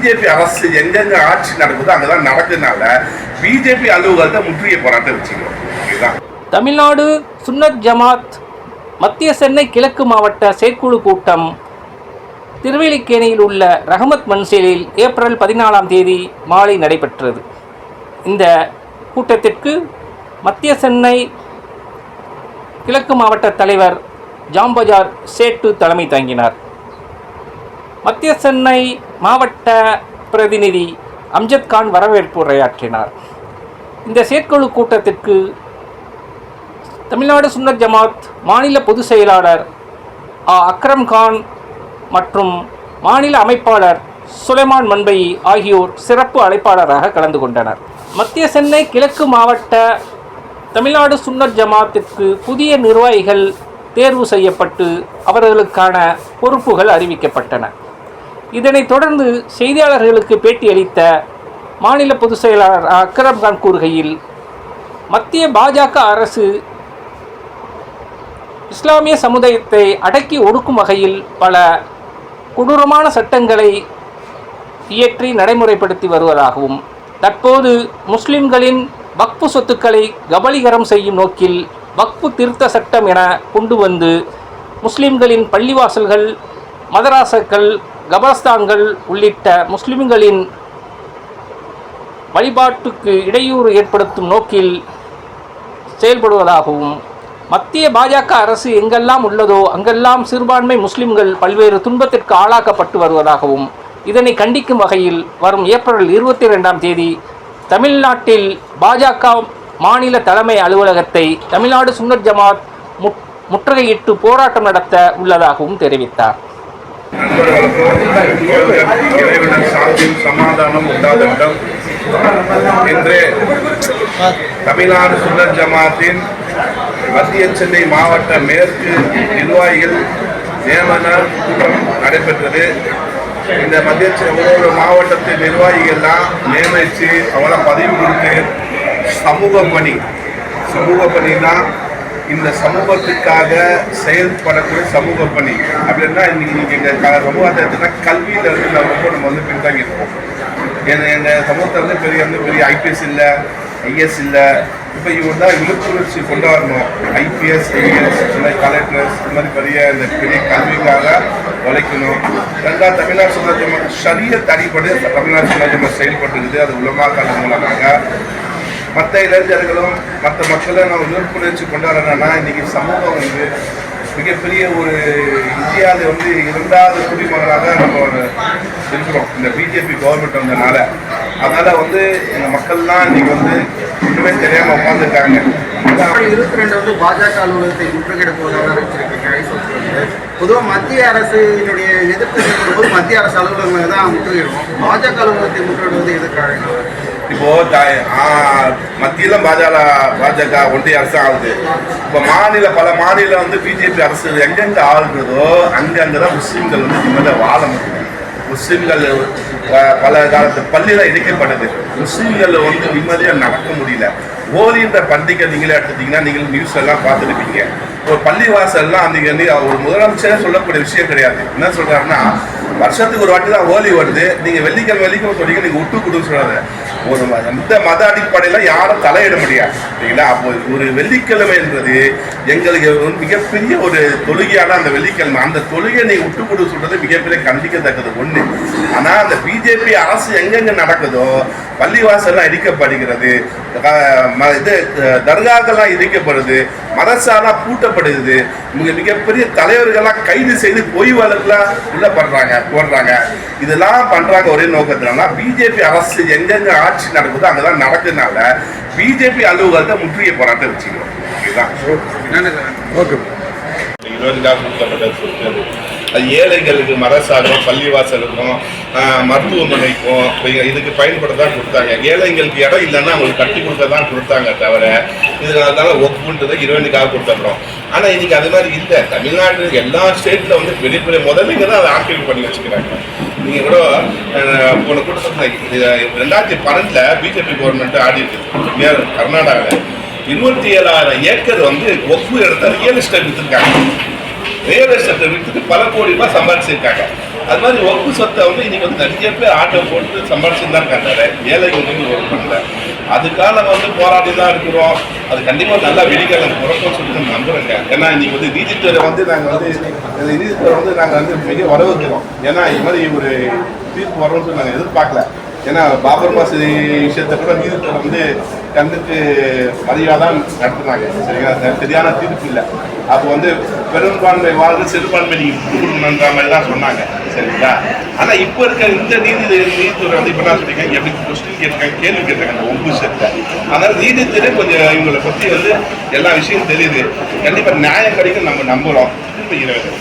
BJP அரசு எங்கெங்க ஆட்சி நடக்குதோ அங்கதான் நடக்குதுனால பிஜேபி அலுவலகத்தை முற்றுகை போராட்டம் வச்சுக்கிறோம். இதுதான். தமிழ்நாடு சுன்னத் ஜமாத் மத்திய சென்னை கிழக்கு மாவட்ட செயற்குழு கூட்டம் திருவேலிக்கேணியில் உள்ள ரஹமத் மன்சேலில் ஏப்ரல் பதினாலாம் தேதி மாலை நடைபெற்றது. இந்த கூட்டத்திற்கு மத்திய சென்னை கிழக்கு மாவட்ட தலைவர் ஜாம்பஜார் சேட்டு தலைமை தாங்கினார். மத்திய சென்னை மாவட்ட பிரதிநிதி அம்ஜத்கான் வரவேற்பு உரையாற்றினார். இந்த செயற்குழு கூட்டத்திற்கு தமிழ்நாடு சுன்னத் ஜமாத் மாநில பொதுச் செயலாளர் அக்ரம் கான் மற்றும் மாநில அமைப்பாளர் சுலைமான் மண்பை ஆகியோர் சிறப்பு அழைப்பாளராக கலந்து கொண்டனர். மத்திய சென்னை கிழக்கு மாவட்ட தமிழ்நாடு சுன்னத் ஜமாத்திற்கு புதிய நிர்வாகிகள் தேர்வு செய்யப்பட்டு அவர்களுக்கான பொறுப்புகள் அறிவிக்கப்பட்டன. இதனைத் தொடர்ந்து செய்தியாளர்களுக்கு பேட்டியளித்த மாநில பொதுச் செயலாளர் அக்ரம்கான் கூறுகையில் மத்திய பாஜக அரசு இஸ்லாமிய சமுதாயத்தை அடக்கி ஒடுக்கும் வகையில் பல கொடூரமான சட்டங்களை இயற்றி நடைமுறைப்படுத்தி வருவதாகவும் தற்போது முஸ்லிம்களின் வக்ஃபு சொத்துக்களை கபலீகரம் செய்யும் நோக்கில் வக்ஃபு திருத்த சட்டம் என கொண்டு வந்து முஸ்லிம்களின் பள்ளிவாசல்கள் மதராசக்கள் கபரஸ்தான்கள் உள்ளிட்ட முஸ்லிம்களின் வழிபாட்டுக்கு இடையூறு ஏற்படுத்தும் நோக்கில் செயல்படுவதாகவும் மத்திய பாஜக அரசு எங்கெல்லாம் உள்ளதோ அங்கெல்லாம் சிறுபான்மை முஸ்லிம்கள் பல்வேறு துன்பத்திற்கு ஆளாக்கப்பட்டு வருவதாகவும் இதனை கண்டிக்கும் வகையில் வரும் ஏப்ரல் இருபத்தி ரெண்டாம் தேதி தமிழ்நாட்டில் பாஜக மாநில தலைமை அலுவலகத்தை தமிழ்நாடு சுன்னத் ஜமாத் முற்- முற்றுகையிட்டு போராட்டம் நடத்த உள்ளதாகவும் தெரிவித்தார். இறைவனின் சாந்தியும் சமாதானம் உண்டாகட்டும் இன்று தமிழ்நாடு சுந்தர் ஜமாத்தின் மத்திய சென்னை மாவட்ட மேற்கு நிர்வாகிகள் நியமன கூட்டம் நடைபெற்றது. இந்த மத்திய சென்னை ஒரு மாவட்டத்தின் நிர்வாகிகள்லாம் நியமித்து அவளை பதவி கொடுத்து சமூக பணி சமூக பணினா இந்த சமூகத்துக்காக செயல்படக்கூடிய சமூக பணி. அப்படின்னா இன்னைக்கு எங்கள் எங்க சமூகத்தை எடுத்துன்னா கல்வியில் இருந்து நம்ம ரொம்ப நம்ம வந்து பின்தங்கி இருக்கோம். எங்கள் எங்கள் சமூகத்தில் வந்து பெரிய வந்து பெரிய ஐபிஎஸ் இல்லை ஐஎஸ் இல்லை. இப்போ இவங்க தான் விழிப்புணர்ச்சி கொண்டு வரணும். ஐபிஎஸ் ஐஎஸ் இல்லை கலெக்டர்ஸ் இந்த மாதிரி பெரிய இந்த பெரிய கல்விக்காக உழைக்கணும். ரெண்டாவது தமிழ்நாடு சுதந்திரம் சரிய அடிப்படை தமிழ்நாடு சுதந்திரம் செயல்பட்டுருக்குது அது உலமாக்கல் மூலமாக மற்ற இளைஞர்களும் மற்ற மக்களை நம்ம விழிப்புணர்ச்சி கொண்டாடுறேன்னா இன்றைக்கி சமூகம் வந்து மிகப்பெரிய ஒரு இந்தியாவில் வந்து இரண்டாவது குடிமகனாக நம்ம ஒரு இருக்கிறோம். இந்த பிஜேபி கவர்மெண்ட் வந்தனால அதனால் வந்து எங்கள் மக்கள்லாம் இன்றைக்கி வந்து ஒன்றுமே தெரியாமல் உட்காந்துருக்காங்க இருபத்தி ரெண்டு வந்து பாஜக அலுவலகத்தை முற்றுகையிட போவதாக அறிவிச்சிருக்கீங்க. பொதுவாக மத்திய அரசினுடைய எதிர்ப்பு போது மத்திய அரசு அலுவலகங்களை தான் முற்றுகையிடுவோம். பாஜக அலுவலகத்தை முற்றுகையிடுவது எதுக்காக இப்போ மத்தியில் மத்தியில பாஜக பாஜக ஒன்றிய அரசு ஆகுது. இப்போ மாநில பல மாநிலம் வந்து பிஜேபி அரசு எங்கெங்க ஆளுகிறதோ அங்கங்கதான் முஸ்லீம்கள் வந்து நிம்மதியாக வாழ முடியும். முஸ்லீம்கள் ப- பல காலத்து பள்ளியில இணைக்கப்பட்டது. முஸ்லீம்கள் வந்து நிம்மதியாக நடக்க முடியல. ஹோலின்ற பண்டிகை நீங்களே எடுத்துட்டீங்கன்னா நீங்கள் நியூஸ் எல்லாம் பார்த்துருப்பீங்க. ஒரு பள்ளிவாசல்லாம் அன்னைக்கு வந்து ஒரு முதலமைச்சரே சொல்லக்கூடிய விஷயம் கிடையாது. என்ன சொல்றாருன்னா வருஷத்துக்கு ஒரு வாட்டி தான் ஹோலி வருது. நீங்க வெள்ளிக்கிழமை வெள்ளிக்கிழமை சொன்னீங்க நீங்க விட்டு கொடுன்னு சொல்றாரு ஒரு எந்த மத அடிப்படையில யாரும் தலையிட முடியாது. சரிங்களா? அப்போ ஒரு வெள்ளிக்கிழமை என்பது எங்களுக்கு ஒரு மிகப்பெரிய ஒரு தொழுகையான அந்த வெள்ளிக்கிழமை. அந்த தொழுகை நீ விட்டு கொடு சொல்றது மிகப்பெரிய கண்டிக்கத்தக்கது ஒண்ணு. ஆனா அந்த பிஜேபி அரசு எங்கெங்க நடக்குதோ பள்ளிவாசல்லாம் இடிக்கப்படுகிறது ம- இது தர்காக்கெல்லாம் இடிக்கப்படுது மதசாலா பூட்டப்படுது மிக மிகப்பெரிய தலைவர்கள்லாம் கைது செய்து பொய் வழக்குலாம் உள்ள போடுறாங்க. இதெல்லாம் பண்றாங்க ஒரே நோக்கத்தினால பிஜேபி அரசு எங்கெங்க ஆட்சி நடக்குதோ அங்கதான் நடக்குதுனால பிஜேபி அலுவலகத்தை முற்றுகை போராட்டம் வச்சுக்கிறோம். இதுதான் ஓகே. கொடுக்கப்பட்ட சொத்து அது ஏழைகளுக்கு மரசாகும் பள்ளிவாசலுக்கும் மருத்துவமனைக்கும் இதுக்கு பயன்பட தான் கொடுத்தாங்க. ஏழைங்களுக்கு இடம் இல்லைன்னா அவங்களுக்கு கட்டி கொடுக்க தான் கொடுத்தாங்க தவிர இது அதனால ஒப்புன்றது இருபதுக்காக கொடுத்துட்றோம் ஆனால் இன்னைக்கு அது மாதிரி இல்லை. தமிழ்நாடு எல்லா ஸ்டேட்டில் வந்து பெரிய பெரிய முதலைங்க தான் அதை ஆக்கிரமிப்பு பண்ணி வச்சுக்கிறாங்க. நீங்கள் கூட ஆஹ், போன கூட்டத்தில் ரெண்டாயிரத்தி பன்னெண்டில் பிஜேபி கவர்மெண்ட் ஆடி இருக்குது கர்நாடகாவில் இருபத்தி ஏழாயிரம் ஏக்கர் வந்து ஒப்பு இடத்துல ரியல் எஸ்டேட் வித்துருக்காங்க. ரியல் எஸ்டேட் வித்துட்டு பல கோடி ரூபாய் சம்பாதிச்சிருக்காங்க அது மாதிரி ஒப்பு சொத்தை வந்து இன்னைக்கு வந்து நிறைய பேர் ஆட்டோ போட்டு சம்பாரிச்சுட்டு தான் இருக்காங்க. ஏழைகள் வந்து ஒர்க் பண்ணல. அதுக்காக வந்து போராடி தான் இருக்கிறோம். அது கண்டிப்பாக நல்லா வெடிக்காத பிறக்கும் சொல்லிட்டு நான் நம்புறேங்க. ஏன்னா இன்னைக்கு வந்து நீதித்துறை வந்து நாங்கள் வந்து நீதித்துறை வந்து நாங்கள் வந்து மிக வரவேற்கிறோம். ஏன்னா இது மாதிரி ஒரு தீர்ப்பு வரணும்னு சொல்லி நாங்கள் எதிர்பார்க்கல. ஏன்னா பாபர் மசூதி விஷயத்தை கூட நீதித்துறை வந்து கண்ணுக்கு மரியாதான் நடத்துனாங்க சரிங்களா? சரியான தீர்ப்பு இல்லை. அப்போ வந்து பெரும்பான்மை வாழ்ந்து சிறுபான்மை கொடுக்கணுன்ற மாதிரி தான் சொன்னாங்க. சரிங்களா? ஆனால் இப்போ இருக்க இந்த நீதி நீதித்துறை வந்து இப்போ என்ன சொல்லியிருக்காங்க எப்படி கொஸ்டின் கேட்டிருக்காங்க கேள்வி கேட்டிருக்காங்க. அந்த ஒப்பு விஷயத்தை அதனால் நீதித்துறை கொஞ்சம் இவங்களை பற்றி வந்து எல்லா விஷயமும் தெரியுது. கண்டிப்பாக நியாயம் கிடைக்கும் நம்ம நம்புகிறோம் திரும்ப இரவு